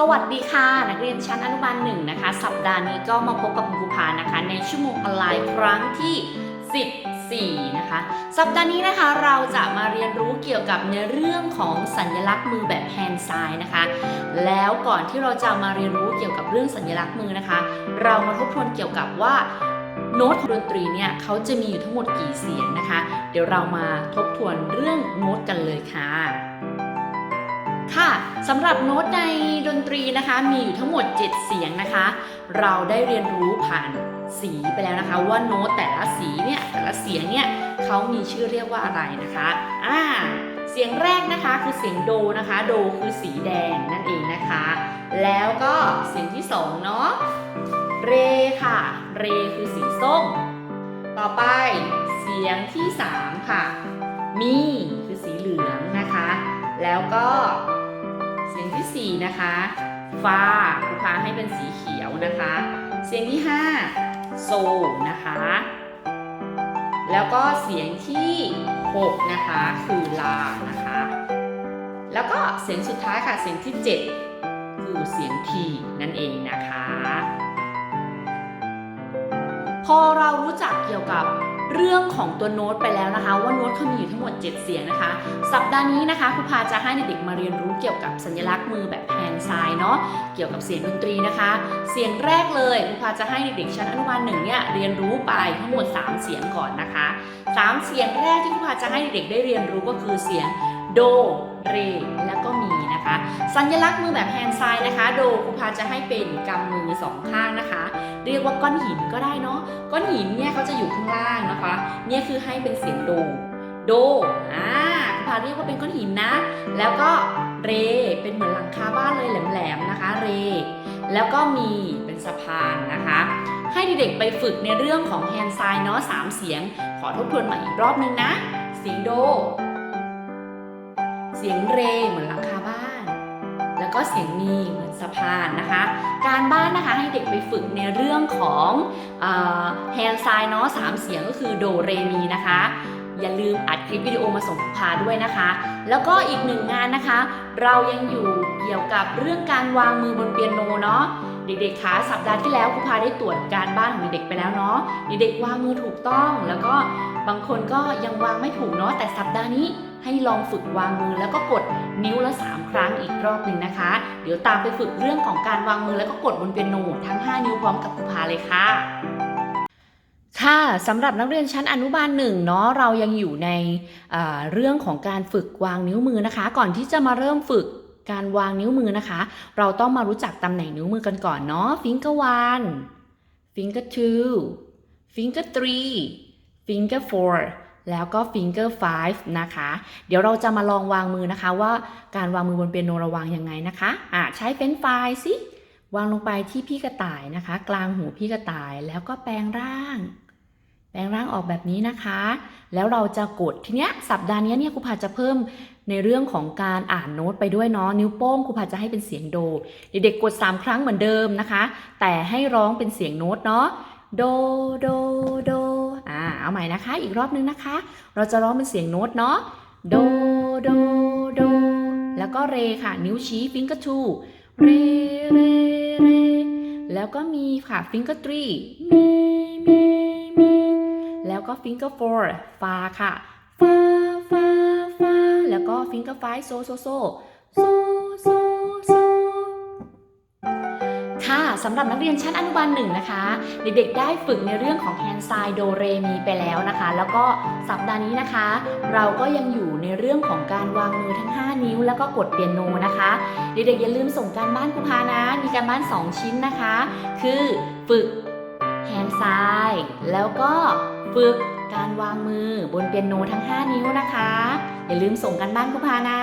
สวัสดีค่ะ นักเรียนชั้นอนุบาลหนึ่งนะคะ สัปดาห์นี้ก็มาพบกับคุณครูพานะคะ ในชั่วโมงออนไลน์ครั้งที่ 14 นะคะ สัปดาห์นี้นะคะเราจะมาเรียนรู้เกี่ยวกับในเรื่องของสัญลักษณ์มือแบบแฮนด์ไซน์นะคะ แล้วก่อนที่เราจะมาเรียนรู้เกี่ยวกับเรื่องสัญลักษณ์มือนะคะ เรามาทบทวนเกี่ยวกับว่าโน้ตของดนตรีเนี่ยเขาจะมีอยู่ทั้งหมดกี่เสียงนะคะ เดี๋ยวเรามาทบทวนเรื่องโน้ตกันเลยค่ะ ค่ะสำหรับโน้ตในดนตรีนะคะ มีอยู่ทั้งหมด 7 เสียงนะคะ เราได้เรียนรู้ผ่านสีไปแล้วนะคะ ว่าโน้ตแต่ละสีเนี่ยแต่ละเสียงเนี่ยเขามีชื่อเรียกว่าอะไรนะคะอ่าเสียงแรกนะคะคือเสียงโดนะคะ โดคือสีแดงนั่นเองนะคะ แล้วก็เสียงที่สองเนาะเรค่ะ เรคือสีส้ม ต่อไปเสียงที่สามค่ะ มีคือสีเหลืองนะคะ แล้วก็ เสียงที่ 4 นะคะฟาครูพาให้เป็นสีเขียวนะคะ เสียงที่ 5 โซนะคะ แล้วก็เสียงที่ 6 นะคะคือลานะคะ แล้วก็เสียงสุดท้ายค่ะเสียงที่ 7 คือเสียงทีนั่นเองนะคะ พอเรารู้จักเกี่ยวกับ เรื่องของตัวโน้ตไปแล้วนะคะ ว่าโน้ตเขามีอยู่ทั้งหมด 7 เสียงนะคะ สัปดาห์นี้นะคะครูพาจะให้เด็กๆมาเรียนรู้เกี่ยวกับสัญลักษณ์มือแบบแฮนด์ไซน์เนาะเกี่ยวกับเสียงดนตรีนะคะ เสียงแรกเลยครูพาจะให้เด็กๆชั้นอนุบาลหนึ่งเนี่ยเรียนรู้ไปทั้งหมด 3 เสียงก่อนนะคะสามเสียงแรกที่ครูพาจะให้เด็กๆได้เรียนรู้ก็คือเสียงโดเรแล้วก็มีนะคะ สัญลักษณ์มือแบบแฮนด์ไซน์นะคะ โดครูพาจะให้เป็นกำมือสองข้างนะคะ เรียกว่าก้อนหินก็ได้เนาะก้อนหินเนี่ยเขาจะอยู่ข้างล่างนะคะ เนี่ยคือให้เป็นเสียงโด โดอ่าคุณพาเรียกว่าเป็นก้อนหินนะ แล้วก็เรเป็นเหมือนหลังคาบ้านเลยแหลมๆนะคะ เร แล้วก็มีเป็นสะพานนะคะ ให้เด็กๆไปฝึกในเรื่องของแฮนด์ไซน์เนาะสามเสียง ขอทบทวนใหม่อีกรอบนึงนะ เสียงโด เสียงเรเหมือนหลังคาบ้าน แล้วก็เสียงมีเหมือนสะพานนะคะ การบ้านนะคะให้เด็กไปฝึกในเรื่องของแฮนด์ไซน์เนาะสามเสียงก็คือโดเรมีนะคะอย่าลืมอัดคลิปวิดีโอมาส่งครูพาด้วยนะคะ แล้วก็อีกหนึ่งงานนะคะ เรายังอยู่เกี่ยวกับเรื่องการวางมือบนเปียโนเนาะ เด็กๆคะสัปดาห์ที่แล้วครูพาได้ตรวจการบ้านของเด็กๆไปแล้วเนาะเด็กๆวางมือถูกต้องแล้วก็บางคนก็ยังวางไม่ถูกเนาะแต่สัปดาห์นี้ให้ลองฝึกวางมือแล้วก็กดนิ้วละ 3 ครั้งอีกรอบหนึ่งนะคะ เดี๋ยวตามไปฝึกเรื่องของการวางมือแล้วก็กดบนเปียโนทั้ง 5 นิ้วพร้อมกับครูพาเลยค่ะ ค่ะสำหรับนักเรียนชั้นอนุบาลหนึ่งเนาะเรายังอยู่ในเรื่องของการฝึกวางนิ้วมือนะคะ ก่อนที่จะมาเริ่มฝึก การวางนิ้วมือนะคะ เราต้องมารู้จักตำแหน่งนิ้วมือกันก่อนเนาะ finger one finger two finger three finger four แล้วก็ finger five นะคะ เดี๋ยวเราจะมาลองวางมือนะคะว่าการวางมือบนเปียโนเราวางยังไงนะคะอะใช้เป็นไฟล์สิวางลงไปที่พี่กระต่ายนะคะ กลางหูพี่กระต่ายแล้วก็แปลงร่าง ลงร่างออกแบบนี้นะคะ แล้วเราจะกดทีเนี้ยสัปดาห์นี้เนี่ยครูพาจะเพิ่มในเรื่องของการอ่านโน้ตไปด้วยเนาะนิ้วโป้งครูพาจะให้เป็นเสียงโด เด็กๆกด 3 ครั้งเหมือนเดิมนะคะ แต่ให้ร้องเป็นเสียงโน้ตเนาะโดโดโดอ่าเอาใหม่นะคะ อีกรอบนึงนะคะ เราจะร้องเป็นเสียงโน้ตเนาะโดโดโดแล้วก็เรค่ะ นิ้วชี้ finger two เรเรเรแล้วก็มีค่ะ finger three มีมีมี แล้วก็ finger four ฟาค่ะฟาฟาฟาแล้วก็ finger five โซโซโซโซโซโซค่ะสำหรับนักเรียนชั้นอนุบาลหนึ่งนะคะ เด็กๆได้ฝึกในเรื่องของแฮนด์ไซโดเรมีไปแล้วนะคะ แล้วก็สัปดาห์นี้นะคะ เราก็ยังอยู่ในเรื่องของการวางมือทั้ง 5 นิ้ว แล้วก็กดเปียโนนะคะ เด็กๆอย่าลืมส่งการบ้านครูพานะ มีการบ้าน 2 ชิ้นนะคะ คือฝึก แขนซ้าย แล้วก็ฝึกการวางมือบนเปียโนทั้ง 5 นิ้วนะคะ อย่าลืมส่งกันบ้านคุณพานะ